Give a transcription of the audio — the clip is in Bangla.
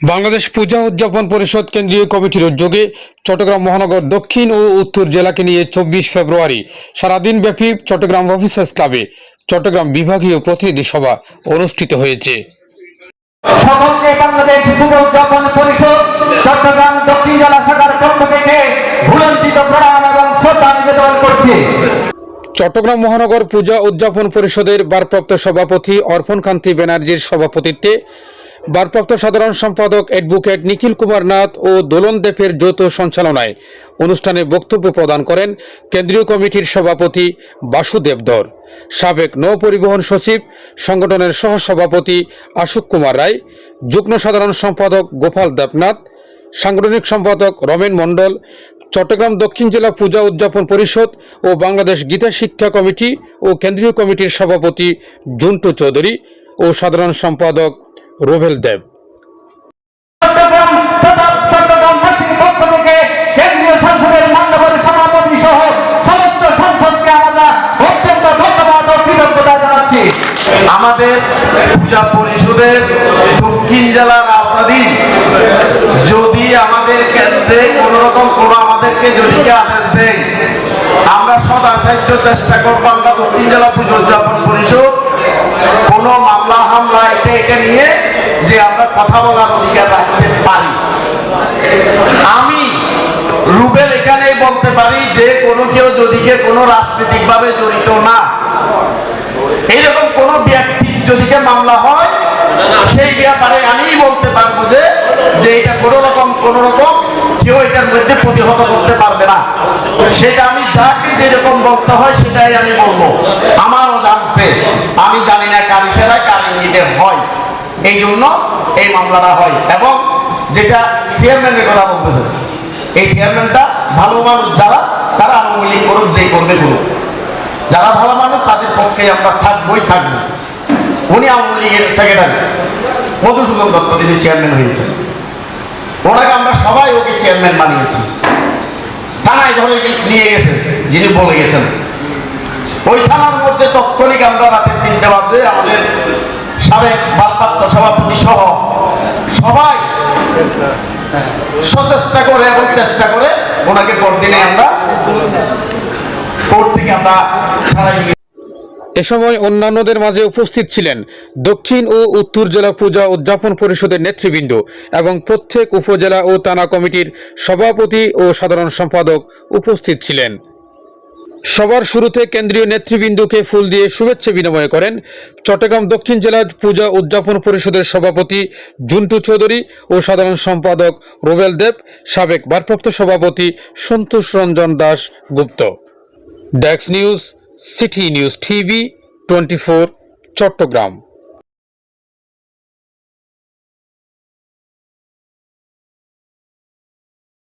বাংলাদেশ পূজা উদযাপন পরিষদ কেন্দ্রীয় কমিটির উদ্যোগে চট্টগ্রাম মহানগর দক্ষিণ ও উত্তর জেলাকে নিয়ে চব্বিশ ফেব্রুয়ারি সারাদিন ব্যাপী চট্টগ্রাম অফিসার্স ক্লাবে চট্টগ্রাম বিভাগীয় প্রতিনিধি সভা অনুষ্ঠিত হয়েছে। সকলকে বাংলাদেশ পুজো উদযাপন পরিষদ চট্টগ্রাম দক্ষিণ জেলা শাখার পক্ষ থেকে ভুলঞ্চিত প্রণাম এবং শ্রদ্ধা নিবেদন করছি। চট্টগ্রাম মহানগর পূজা উদযাপন পরিষদের ভারপ্রাপ্ত সভাপতি অর্পণ কান্তি ব্যানার্জির সভাপতিত্বে ভারপ্রাপ্ত সাধারণ সম্পাদক, অ্যাডভোকেট নিখিল কুমার নাথ ও দোলন দেবের যৌথ সঞ্চালনায় অনুষ্ঠানে বক্তব্য প্রদান করেন কেন্দ্রীয় কমিটির সভাপতি বাসুদেব ধর সাবেক নৌ পরিবহন সচিব, সংগঠনের সহসভাপতি আশুক কুমার রায়, যুগ্ম সাধারণ সম্পাদক গোপাল দেবনাথ, সাংগঠনিক সম্পাদক রমেন মণ্ডল, চট্টগ্রাম দক্ষিণ জেলা পূজা উদযাপন পরিষদ ও বাংলাদেশ গীতা শিক্ষা কমিটি ও কেন্দ্রীয় কমিটির সভাপতি জুন্টু চৌধুরী ও সাধারণ সম্পাদক রোভেল দেব। চট্টগ্রাম তথা চট্টগ্রামবাসীর পক্ষ থেকে কেন্দ্রীয় সংসদের মান্যবর সভাপতি সহ সমস্ত সংসদকে আমরা অত্যন্ত ধন্যবাদ ও কৃতজ্ঞতা জানাচ্ছি। আমাদের পূজা পরিষদের দক্ষিণ জেলার আওতাধীন যদি আমাদের কেন্দ্রে কোন রকম কোন আমাদেরকে যদি আদেশ দেয় আমরা সদাচার্য চেষ্টা করব আমরা দক্ষিণ জেলা পুজো উদযাপন পরিষদ কোনো মামলা হামলা এটা এটা নিয়ে যে আমরা কথা বলার অধিকার রাখতে পারি। আমি রুবেল এখানেই বলতে পারি যে কোনো কেউ যদি কে কোনো রাজনৈতিকভাবে জড়িত না, এইরকম কোন ব্যক্তি যদি কে মামলা হয়, সেই ব্যাপারে আমি বলতে পারব যে যে এটা কোন রকম কোন রকম কেউ এটার মধ্যে প্রতিহত করতে পারবে না। সেটা আমি যাকে যেরকম বলতে হয় সেটাই আমি বলব। আমারও জানতে, আমি জানি না কার ইশারা, কার ইঙ্গিতে হয়। এই জন্য এই মামলাটা হয় এবং যেটা চেয়ারম্যানের কথা বলতেছে, এই চেয়ারম্যানটা ভালো মানুষ যারা, তারা আওয়ামী লীগ করুক, যেই করবে করুক। যারা ভালো মানুষ, তাদের পক্ষে আমরা থাকবোই থাকব। উনি আওয়ামী লীগের সেক্রেটারি মধুসূদন দত্ত তিনি চেয়ারম্যান হয়েছেন, ওনাকে আমরা সবাই ওকে চেয়ারম্যান বানিয়েছি। থানায় ধরে নিয়ে গেছে, যিনি বলে গেছেন। ওই থানার মধ্যে তৎক্ষণিক আমরা রাতের তিনটে বাজে আমাদের সাবেক ভারপ্রাপ্ত সভাপতি সহ সবাই সচেষ্টা করে এবং চেষ্টা করে ওনাকে পরদিনে আমরা থেকে আমরা ছাড়াই এ সময় অন্যান্যদের মাঝে উপস্থিত ছিলেন দক্ষিণ ও উত্তর জেলা পূজা উদযাপন পরিষদের নেতৃবৃন্দ এবং প্রত্যেক উপজেলা ও থানা কমিটির সভাপতি ও সাধারণ সম্পাদক উপস্থিত ছিলেন। সবার শুরুতে কেন্দ্রীয় নেতৃবৃন্দকে ফুল দিয়ে শুভেচ্ছা বিনিময় করেন চট্টগ্রাম দক্ষিণ জেলার পূজা উদযাপন পরিষদের সভাপতি জুন্টু চৌধুরী ও সাধারণ সম্পাদক রুবেল দেব, সাবেক ভারপ্রাপ্ত সভাপতি সন্তোষ রঞ্জন দাস গুপ্ত। ডেক্স news, city news TV, twenty Chattogram.